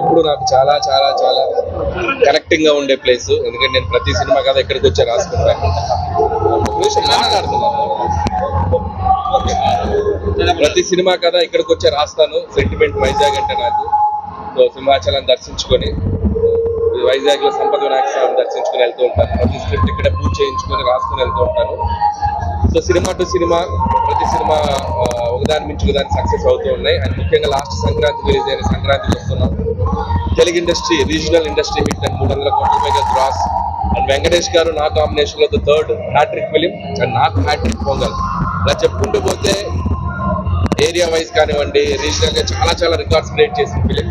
ఇప్పుడు నాకు చాలా చాలా చాలా కనెక్టింగ్గా ఉండే ప్లేస్ ఎందుకంటే నేను ప్రతి సినిమా కదా ఇక్కడికి వచ్చి రాసుకుంటాను ప్రతి సినిమా కదా ఇక్కడికి వచ్చి రాస్తాను. సెంటిమెంట్ వైజాగ్ అంటే నాకు. సో సింహాచలం దర్శించుకొని వైజాగ్లో సంపద వినాయక స్వామి దర్శించుకొని వెళ్తూ ఉంటాను. ప్రతి స్క్రిప్ట్ ఇక్కడ పూజ చేయించుకొని రాసుకొని వెళ్తూ ఉంటాను. సో సినిమా టు సినిమా ప్రతి సినిమా ఒకదాని మించి ఒకదాని సక్సెస్ అవుతూ ఉన్నాయి. అండ్ ముఖ్యంగా లాస్ట్ సంక్రాంతి రిలీజ్ అయిన సంక్రాంతికి వస్తున్నాం. Telugu industry regional industry hit and మూడు వందల కోట్ల పైగా గ్రాస్ అండ్ వెంకటేష్ గారు నా కాంబినేషన్లో the third hat-trick film. And నాకు హ్యాట్రిక్ పొంగల్. ఇలా చెప్పుకుంటూ పోతే ఏరియా వైజ్ కానివ్వండి రీజనల్గా చాలా చాలా రికార్డ్స్ క్రియేట్ చేసిన ఫిలిం.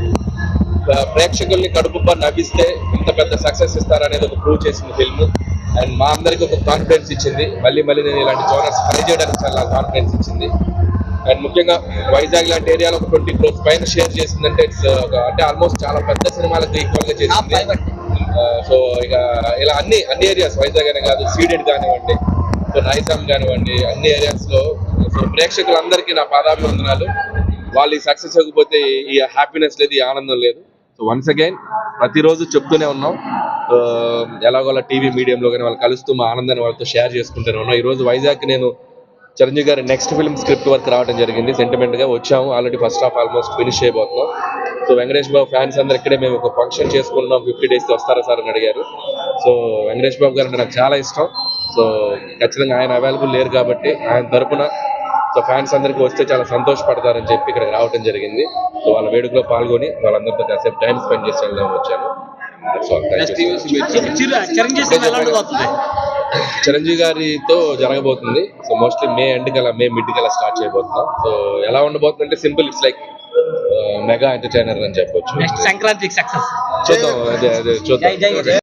ప్రేక్షకుల్ని కడుపుబ్బా నవ్విస్తే ఇంత పెద్ద సక్సెస్ ఇస్తారనేది ఒక ప్రూవ్ చేసిన ఫిల్మ్ అండ్ మా అందరికి ఒక కాన్ఫిడెన్స్ ఇచ్చింది. మళ్ళీ మళ్ళీ నేను ఇలాంటి జోనర్స్ ట్రై చేయడానికి చాలా కాన్ఫిడెన్స్ ఇచ్చింది. అండ్ ముఖ్యంగా వైజాగ్ లాంటి ఏరియాలో ఒక ట్వంటీ క్రోర్స్ పైన షేర్ చేసిందంటే ఇట్స్ అంటే ఆల్మోస్ట్ చాలా పెద్ద సినిమాలకు ఈక్వల్గా చేసింది. సో ఇక ఇలా అన్ని అన్ని ఏరియాస్ వైజాగ్ అనే కాదు సీడెడ్ కానివ్వండి సో నైజాం కానివ్వండి అన్ని ఏరియాస్లో సో ప్రేక్షకులందరికీ నా పాదాభివందనాలు. వాళ్ళు ఈ సక్సెస్ అవ్వకపోతే ఈ హ్యాపీనెస్ లేదు ఈ ఆనందం లేదు. సో వన్స్ అగైన్ ప్రతిరోజు చెప్తూనే ఉన్నాం. ఎలాగోలా టీవీ మీడియంలో కానీ వాళ్ళు కలుస్తూ మా ఆనందాన్ని వాళ్ళతో షేర్ చేసుకుంటూనే ఉన్నాం. ఈ రోజు వైజాగ్ నేను చిరంజీవి గారి నెక్స్ట్ ఫిల్మ్ స్క్రిప్ట్ వర్క్ రావడం జరిగింది. సెంటిమెంట్గా వచ్చాము. Already first half almost finish అయిపోతున్నాం. సో వెంకటేష్ బాబు ఫ్యాన్స్ అందరు ఇక్కడే మేము ఒక ఫంక్షన్ చేసుకుంటున్నాం. ఫిఫ్టీ డేస్ వస్తారా సార్ అని అడిగారు. సో వెంకటేష్ బాబు గారు అంటే నాకు చాలా ఇష్టం. సో ఖచ్చితంగా ఆయన అవైలబుల్ లేరు కాబట్టి ఆయన తరపున సో ఫ్యాన్స్ అందరికి వస్తే చాలా సంతోషపడతారని చెప్పి ఇక్కడికి రావడం జరిగింది. సో వాళ్ళ వేడుకలో పాల్గొని వాళ్ళందరితో కాసేపు టైం స్పెండ్ చేసి వెళ్దామని వచ్చాను. చిరంజీవి గారితో జరగబోతుంది. సో మోస్ట్లీ మే ఎండ్ కల్లా మే మిడ్ కల్లా స్టార్ట్ చేయబోతున్నాం. సో ఎలా ఉండబోతుంది అంటే simple it's like mega entertainer అని చెప్పొచ్చు. సంక్రాంతికి సక్సెస్ చూద్దాం అదే అదే చూద్దాం.